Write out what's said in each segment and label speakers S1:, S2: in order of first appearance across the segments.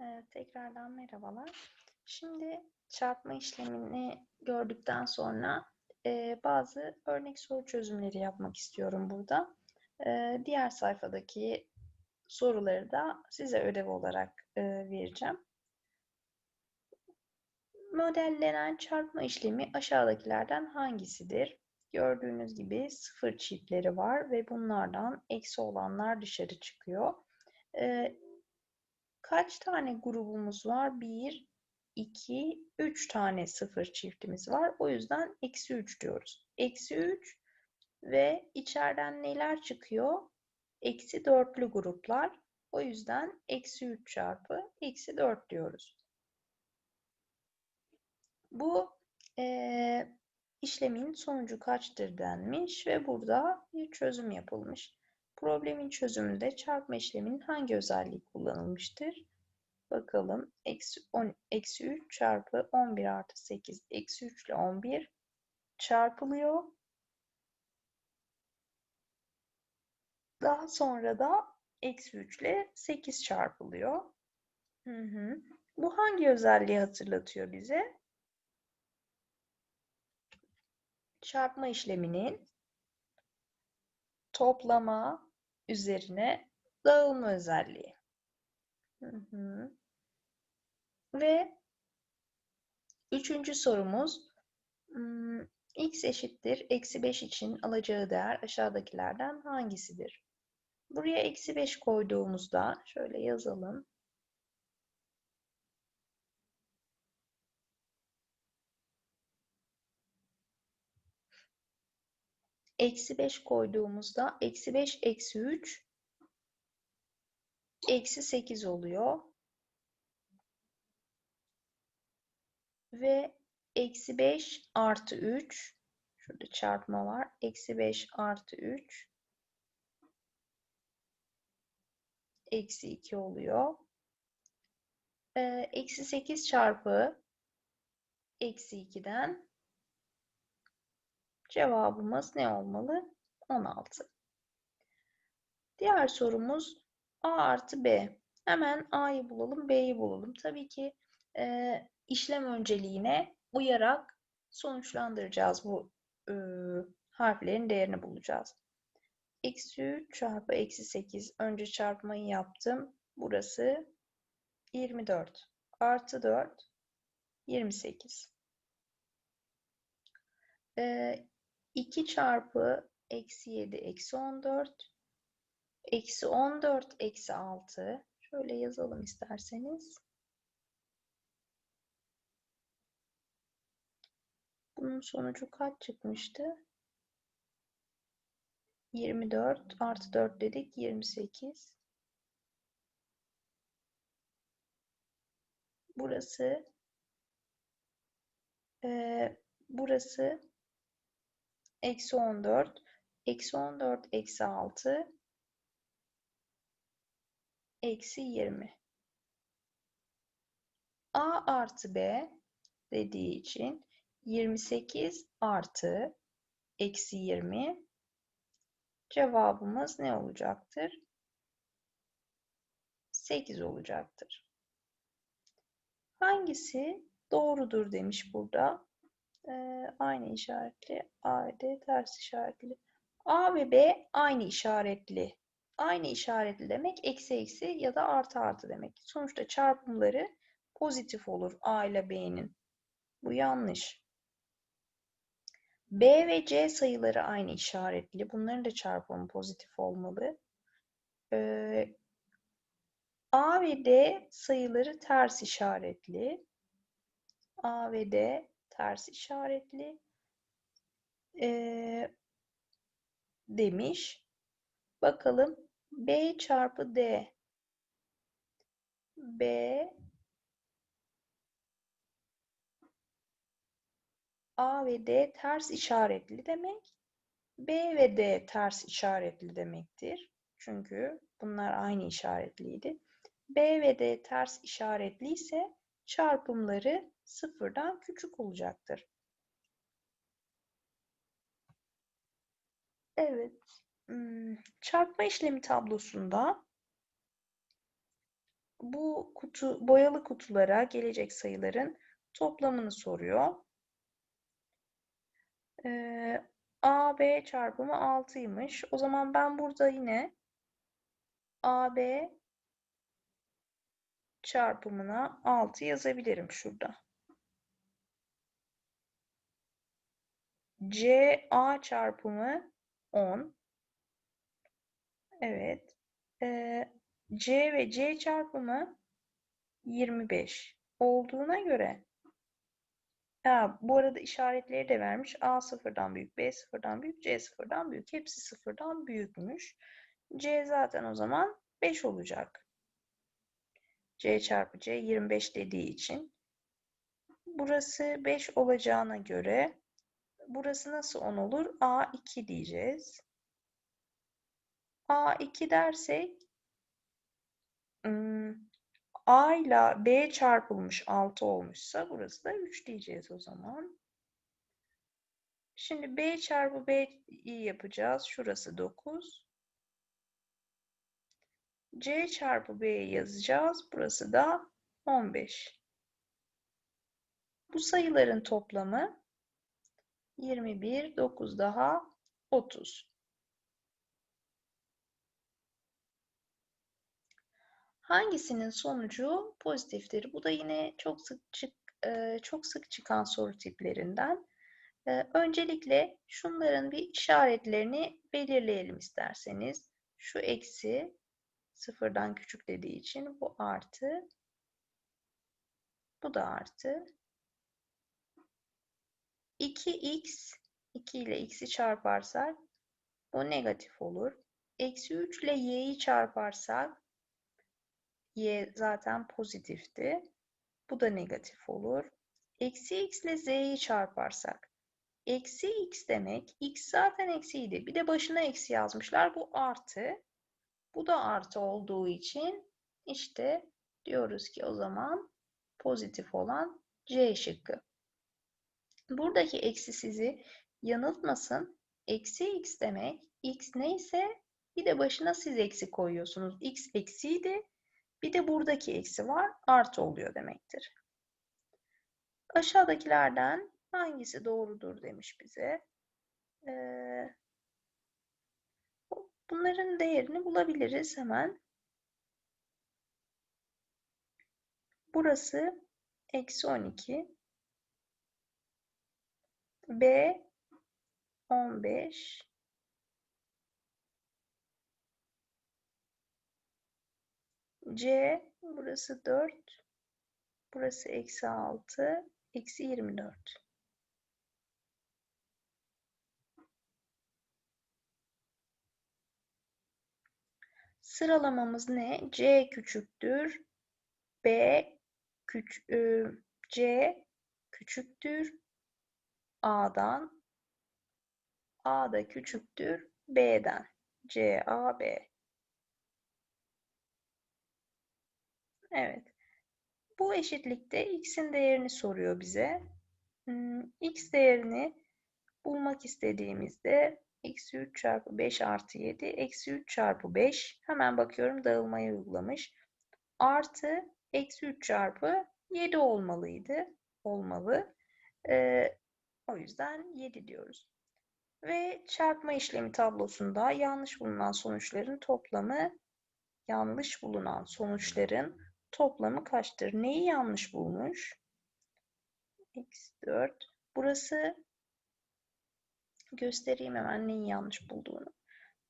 S1: Ee, tekrardan merhabalar. Şimdi çarpma işlemini gördükten sonra e, bazı örnek soru çözümleri yapmak istiyorum burada. E, diğer sayfadaki soruları da size ödev olarak e, vereceğim. Modellenen çarpma işlemi aşağıdakilerden hangisidir? Gördüğünüz gibi sıfır çiftleri var ve bunlardan eksi olanlar dışarı çıkıyor. E, Kaç tane grubumuz var? 1, 2, 3 tane sıfır çiftimiz var. O yüzden eksi 3 diyoruz. Eksi 3 ve içeriden neler çıkıyor? Eksi 4'lü gruplar. O yüzden eksi 3 çarpı eksi 4 diyoruz. Bu e, işlemin sonucu kaçtır denmiş ve burada bir çözüm yapılmış. Problemin çözümünde çarpma işleminin hangi özelliği kullanılmıştır? Bakalım. Eksi, 10, eksi 3 çarpı 11 artı 8. Eksi 3 ile 11 çarpılıyor. Daha sonra da eksi 3 ile 8 çarpılıyor. Hı hı. Bu hangi özelliği hatırlatıyor bize? Çarpma işleminin toplama üzerine dağılma özelliği. Hı hı. Ve üçüncü sorumuz x eşittir eksi 5 için alacağı değer aşağıdakilerden hangisidir? Buraya eksi 5 koyduğumuzda şöyle yazalım. Eksi 5 koyduğumuzda eksi 5 eksi 3 eksi 8 oluyor. Ve eksi 5 artı 3 şurada çarpma var. Eksi 5 artı 3 eksi 2 oluyor. Ee, eksi 8 çarpı eksi 2'den cevabımız ne olmalı? 16. Diğer sorumuz A artı B. Hemen A'yı bulalım, B'yi bulalım. Tabii ki e, işlem önceliğine uyarak sonuçlandıracağız bu e, harflerin değerini bulacağız. Eksi 3 çarpı eksi 8. Önce çarpmayı yaptım. Burası 24. Artı 4 28. E, 2 çarpı eksi 7 eksi 14. Eksi 14 eksi 6. Şöyle yazalım isterseniz. Bunun sonucu kaç çıkmıştı? 24 artı 4 dedik 28. Burası e, burası eksi 14 eksi 14 eksi 6 eksi 20. A artı B dediği için 28 artı eksi 20 cevabımız ne olacaktır? 8 olacaktır. Hangisi doğrudur demiş burada. Ee, aynı işaretli. A D ters işaretli. A ve B aynı işaretli. Aynı işaretli demek eksi eksi ya da artı artı demek. Sonuçta çarpımları pozitif olur A ile B'nin. Bu yanlış. B ve C sayıları aynı işaretli. Bunların da çarpımı pozitif olmalı. Ee, A ve D sayıları ters işaretli. A ve D ters işaretli. Ee, demiş. Bakalım B çarpı D. B A ve D ters işaretli demek. B ve D ters işaretli demektir. Çünkü bunlar aynı işaretliydi. B ve D ters işaretli ise çarpımları sıfırdan küçük olacaktır. Evet. Hmm, çarpma işlemi tablosunda bu kutu boyalı kutulara gelecek sayıların toplamını soruyor. Ee, AB çarpımı 6'ymış. O zaman ben burada yine AB çarpımına 6 yazabilirim şurada. CA çarpımı 10. Evet. Ee, C ve C çarpımı 25 olduğuna göre ha, bu arada işaretleri de vermiş. A sıfırdan büyük, B sıfırdan büyük, C sıfırdan büyük. Hepsi sıfırdan büyükmüş. C zaten o zaman 5 olacak. C çarpı C 25 dediği için. Burası 5 olacağına göre burası nasıl 10 olur? A2 diyeceğiz. A2 dersek A ile B çarpılmış 6 olmuşsa burası da 3 diyeceğiz o zaman. Şimdi B çarpı B'yi yapacağız. Şurası 9. C çarpı B'yi yazacağız. Burası da 15. Bu sayıların toplamı 21, 9 daha 30. Hangisinin sonucu pozitiftir? Bu da yine çok sık çık, çok sık çıkan soru tiplerinden. Öncelikle şunların bir işaretlerini belirleyelim isterseniz. Şu eksi sıfırdan küçük dediği için bu artı. Bu da artı. 2x 2 ile x'i çarparsak bu negatif olur. Eksi 3 ile y'yi çarparsak y zaten pozitifti. Bu da negatif olur. Eksi x ile z'yi çarparsak. Eksi x demek, x zaten eksiydi. Bir de başına eksi yazmışlar. Bu artı. Bu da artı olduğu için işte diyoruz ki o zaman pozitif olan C şıkkı. Buradaki eksi sizi yanıltmasın. Eksi x demek x neyse bir de başına siz eksi koyuyorsunuz. x eksiydi. Bir de buradaki eksi var. Artı oluyor demektir. Aşağıdakilerden hangisi doğrudur demiş bize. Ee, bunların değerini bulabiliriz hemen. Burası eksi 12. B 15 C burası 4 burası eksi 6 eksi 24 Sıralamamız ne? C küçüktür B küç C küçüktür A'dan A da küçüktür B'den. C, A, B. Evet. Bu eşitlikte x'in değerini soruyor bize. Hmm, x değerini bulmak istediğimizde eksi 3 çarpı 5 artı 7 eksi 3 çarpı 5 hemen bakıyorum dağılmayı uygulamış. Artı eksi 3 çarpı 7 olmalıydı. Olmalı. Ee, o yüzden 7 diyoruz. Ve çarpma işlemi tablosunda yanlış bulunan sonuçların toplamı yanlış bulunan sonuçların toplamı kaçtır? Neyi yanlış bulmuş? X 4. Burası göstereyim hemen neyi yanlış bulduğunu.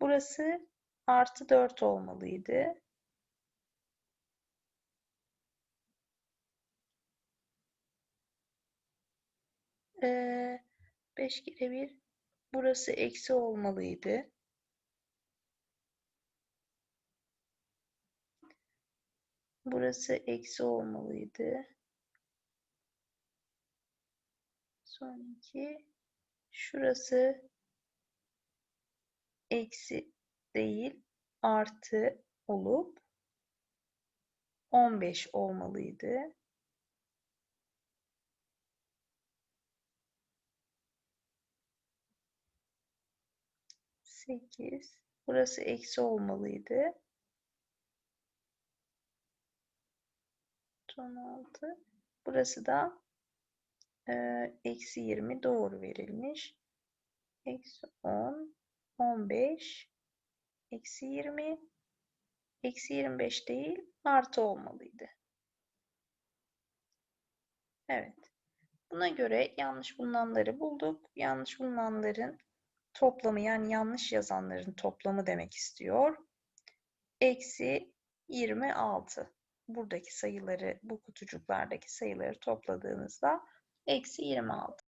S1: Burası artı 4 olmalıydı. Ee, 5 kere 1 burası eksi olmalıydı. Burası eksi olmalıydı. Son iki. Şurası eksi değil artı olup 15 olmalıydı. 8. Burası eksi olmalıydı. Artı 16. Burası da eksi 20 doğru verilmiş. Eksi 10, 15, eksi 20, eksi 25 değil, artı olmalıydı. Evet. Buna göre yanlış bulunanları bulduk. Yanlış bulunanların toplamı yani yanlış yazanların toplamı demek istiyor. Eksi 26. Buradaki sayıları, bu kutucuklardaki sayıları topladığınızda eksi 26.